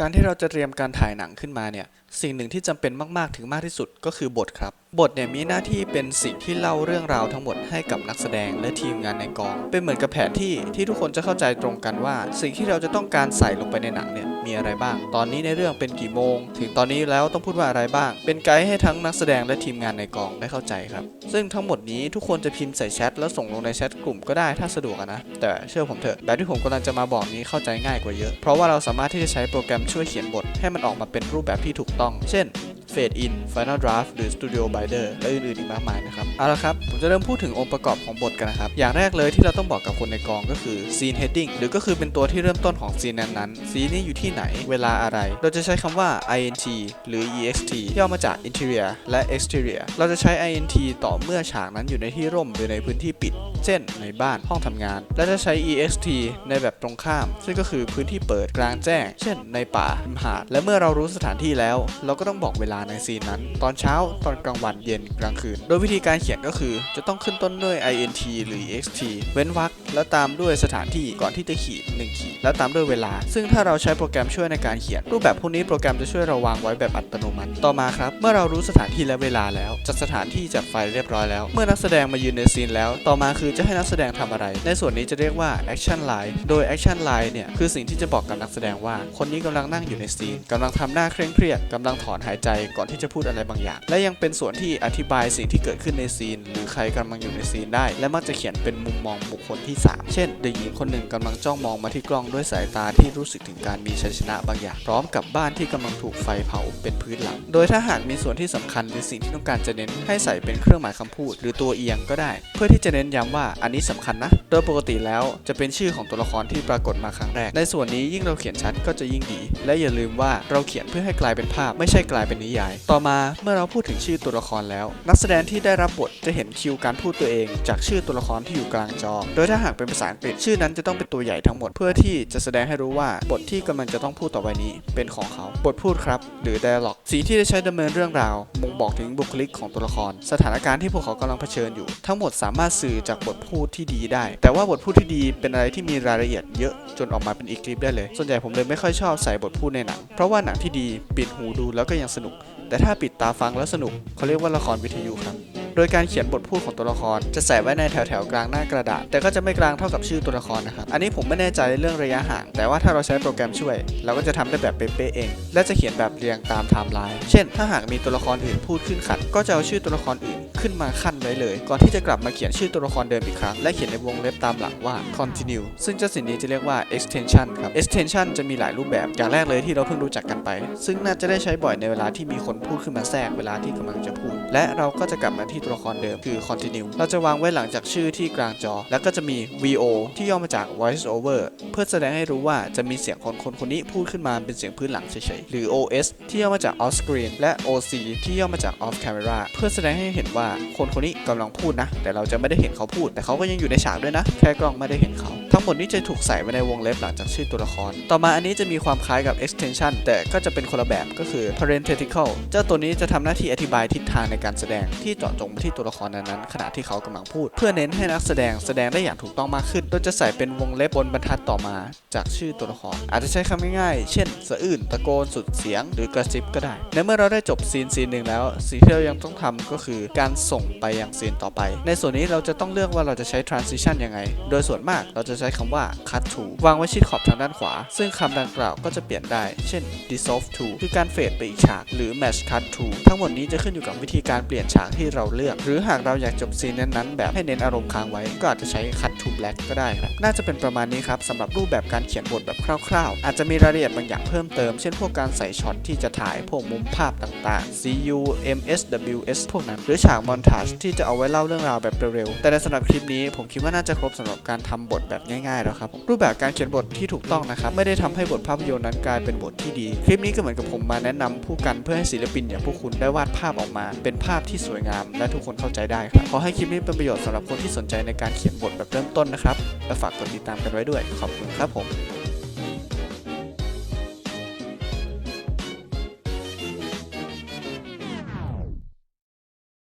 การที่เราจะเตรียมการถ่ายหนังขึ้นมาเนี่ยสิ่งหนึ่งที่จำเป็นมาก ๆ ถึงมากที่สุดก็คือบทครับบทเนี่ยมีหน้าที่เป็นสิ่งที่เล่าเรื่องราวทั้งหมดให้กับนักแสดงและทีมงานในกอง เป็นเหมือนกับแผนที่ที่ทุกคนจะเข้าใจตรงกันว่า สิ่งที่เราจะต้องการใส่ลงไปในหนังเนี่ยมีอะไรบ้าง ตอนนี้ในเรื่องเป็นกี่โมง ถึงตอนนี้แล้วต้องพูดว่าอะไรบ้าง เป็นไกด์ให้ทั้งนักแสดงและทีมงานในกองได้เข้าใจครับ ซึ่งทั้งหมดนี้ทุกคนจะพิมพ์ใส่แชทแล้วส่งลงในแชทกลุ่มก็ได้ถ้าสะดวกนะ แต่เชื่อผมเถอะแบบที่ผมกำลังจะมาบอกนี้เข้าใจง่ายกว่าเยอะ เพราะว่าเราสามารถที่จะใช้โปรแกรมช่วยเขียนบทให้มันออกมาเป็นรูปแบบที่ถูกต้อง เช่น Fade In Final Draft หรือ Studio Binder และอื่นๆอีกมากมายนะครับ เอาละครับ ผมจะเริ่มพูดถึงองค์ประกอบของบทกันนะครับ อย่างแรกเลยที่เราต้องบอกกับคนในกองก็คือ Scene Heading หรือก็คือเป็นตัวที่เริ่มต้นของซีนนั้นๆซีนนี้อยู่ที่ไหน เวลาอะไร เราจะใช้คำว่า int หรือ ext ย่อมาจาก interior และ exterior เราจะใช้ int ต่อเมื่อฉากนั้นอยู่ในที่ร่มหรือในพื้นที่ปิด เช่น ในบ้านห้องทำงาน และจะใช้ ext ในแบบตรงข้าม ซึ่งก็คือพื้นที่เปิดกลางแจ้ง เช่น ในป่าริมหาด และเมื่อเรารู้สถานที่แล้ว เราก็ต้องบอกเวลาในซีนนั้น ตอนเช้า ตอนกลางวัน เย็น กลางคืน โดยวิธีการเขียนก็คือจะต้องขึ้นต้นด้วย int หรือ ext เว้นวรรคแล้วตามด้วยสถานที่ก่อนที่จะขีด1ขีดแล้วตามด้วยเวลา ซึ่งถ้าเราใช้โปรแกรมช่วยในการเขียน รูปแบบพวกนี้โปรแกรมจะช่วยเราวางไว้แบบอัตโนมัติ ต่อมาครับ เมื่อเรารู้สถานที่และเวลาแล้ว จัดสถานที่จัดไฟเรียบร้อยแล้ว เมื่อนักแสดงมายืนในซีนแล้ว ต่อมาคือจะให้นักแสดงทำอะไร ในส่วนนี้จะเรียกว่า action line โดย action line เนี่ยคือสิ่งที่จะบอกกับนักแสดงว่า คนนี้กำลังนั่งอยู่ในซีนกำลังทำหน้าเคร่งเครียดกำลังถอนหายใจก่อนที่จะพูดอะไรบางอย่าง และยังเป็นส่วนที่อธิบายสิ่งที่เกิดขึ้นในซีน หรือใครกำลังอยู่ในซีนได้ และมักจะเขียนเป็นมุมมองบุคคลที่ 3 เช่นเด็กหญิงคนหนึ่งกำลังจ้องมองมาที่กล้องด้วยสายตาที่รู้สึกถึงการมีชัยชนะบางอย่าง พร้อมกับบ้านที่กำลังถูกไฟเผาเป็นพื้นหลัง โดยถ้าหากมีส่วนที่สำคัญหรือสิ่งที่ต้องการจะเน้นให้ใส่เป็นเครื่องหมายคำพูด หรือตัวเอียงก็ได้ เพื่อที่จะเน้นย้ำว่าอันนี้สำคัญนะ โดยปกติแล้วจะเป็นชื่อของตัวละครที่ปรากฏมาครั้งแรก ในส่วนนี้ยิ่งเราเขียนชัดก็จะยิ่งดี และอย่าลืมว่าเราเขียนเพื่อให้กลายเป็นภาพ ไม่ใช่กลายเป็นนิยาย ต่อมาเมื่อเราพูดถึงชื่อตัวละครแล้ว นักแสดงที่ได้รับบทจะเห็นคิวการพูดตัวเอง จากชื่อตัวละครที่อยู่กลางจอ โดยถ้าหากเป็นภาษาอังกฤษชื่อนั้นจะต้องเป็นตัวใหญ่ทั้งหมด เพื่อที่จะแสดงให้รู้ว่าบทที่กำลังจะต้องพูดต่อไปนี้ เป็นของเขา บทพูดครับ หรือ dialogue สีที่ได้ใช้ดำเนินเรื่องราวบ่งบอกถึงบุคลิกของตัวละคร สถานการณ์ที่พวกเขากำลังเผชิญอยู่ ทั้งหมดสามารถสื่อจากบทพูดที่ดีได้ แต่ว่าบทพูดที่ดีเป็นอะไรที่มีรายละเอียดเยอะจนออกมาเป็นอีกคลิปได้เลย ส่วนใหญ่ผมเลยไม่ค่อยชอบใส่บทพูดในหนัง เพราะว่าหนังที่ดีปิดหูดูแล้วก็ยังสนุก แต่ถ้าปิดตาฟังแล้วสนุกเขาเรียกว่าละครวิทยุครับโดยการเขียนบทพูดของตัวละคร จะใส่ไว้ในแถวแถวๆกลางหน้ากระดาษ แต่ก็จะไม่กลางเท่ากับชื่อตัวละครนะครับ อันนี้ผมไม่แน่ใจเรื่องระยะห่าง แต่ว่าถ้าเราใช้โปรแกรมช่วย เราก็จะทำได้แบบเป๊ะๆเอง และจะเขียนแบบเรียงตามไทม์ไลน์ เช่น ถ้าหากมีตัวละครอื่นพูดขึ้นขัด ก็จะเอาชื่อตัวละครอื่น ขึ้นมาขั้นไว้เลย ก่อนที่จะกลับมาเขียนชื่อตัวละครเดิมอีกครั้ง และเขียนในวงเล็บตามหลังว่า continue ซึ่งเจ้าสิ่งนี้จะเรียกว่า extension ครับ extension จะมีหลายรูปแบบ อย่างแรกเลยที่เราเพิ่งรู้จักกันไป ซึ่งน่าจะได้ใช้บ่อยในเวลาที่มีคนพูดขึ้นมาแทรกเวลาที่กำลังจะพูด และเราก็จะกลับมาที่ตัวละครเดิมคือ continue เราจะวางไว้หลังจากชื่อที่กลางจอ แล้วก็จะมี VO ที่ย่อมาจาก voice over เพื่อแสดงให้รู้ว่าจะมีเสียงคนคนคนนี้พูดขึ้นมาเป็นเสียงพื้นหลังเฉยๆหรือ OS ที่ย่อมาจาก off screen และ OC ที่ย่อมาจาก off camera เพื่อแสดงให้เห็นว่าคนคนนี้กำลังพูดนะ แต่เราจะไม่ได้เห็นเขาพูด แต่เขาก็ยังอยู่ในฉากด้วยนะ แค่กล้องไม่ได้เห็นเขา ทั้งหมดนี้จะถูกใส่ไว้ในวงเล็บหลังจากชื่อตัวละคร ต่อมาอันนี้จะมีความคล้ายกับ extension แต่ก็จะเป็นคนละแบบก็คือ parenthetical เจ้าตัวนี้จะทำหน้าที่อธิบายทิศทางในการแสดงที่เจาะจงไปที่ตัวละครนั้นๆขณะที่เขากำลังพูด เพื่อเน้นให้นักแสดงแสดงได้อย่างถูกต้องมากขึ้น โดยจะใส่เป็นวงเล็บบนบรรทัดต่อมาจากชื่อตัวละคร อาจจะใช้คำง่ายๆ เช่นสะอื้นตะโกนสุดเสียง หรือกระซิบก็ได้ ในเมื่อเราได้จบซีนซีนหนึ่งแล้วสิ่งที่เรายังต้องทำก็คือการส่งไปยังซีนต่อไป ในส่วนนี้เราจะต้องเลือกว่าเราจะใช้ transition ยังไง โดยส่วนมากเราจะใช้คำว่า cut to วางไว้ชิดขอบทางด้านขวา ซึ่งคำดังกล่าวก็จะเปลี่ยนได้ เช่น dissolve to คือการเฟดไปอีกฉาก หรือ match cut to ทั้งหมดนี้จะขึ้นอยู่กับวิธีการเปลี่ยนฉากที่เราเลือก หรือหากเราอยากจบซีนนั้นๆ แบบให้เน้นอารมณ์ค้างไว้ ก็อาจจะใช้ cut to black ก็ได้ครับ น่าจะเป็นประมาณนี้ครับสำหรับรูปแบบการเขียนบทแบบคร่าวๆ อาจจะมีรายละเอียดบางอย่างเพิ่มเติม เช่นพวกการใส่ช็อตที่จะถ่ายพวกมุมภาพต่างๆ CU MSWS พวกนั้น หรือฉากมอนทาจที่จะเอาไว้เล่าเรื่องราวแบบเร็วๆ แต่ในสำหรับคลิปนี้ผมคิดว่าน่าจะครบสำหรับการทำบทแบบง่ายๆแล้วครับ รูปแบบการเขียนบทที่ถูกต้องนะครับ ไม่ได้ทำให้บทภาพยนตร์นั้นกลายเป็นบทที่ดี คลิปนี้ก็เหมือนกับผมมาแนะนำผู้กันเพื่อให้ศิลปินอย่างพวกคุณได้วาดภาพออกมา เป็นภาพที่สวยงาม และทุกคนเข้าใจได้ครับขอให้คลิปนี้เป็นประโยชน์สำหรับคนที่สนใจในการเขียนบทแบบเริ่มต้นนะครับและฝากกดติดตามกันไว้ด้วยขอบคุณครับผม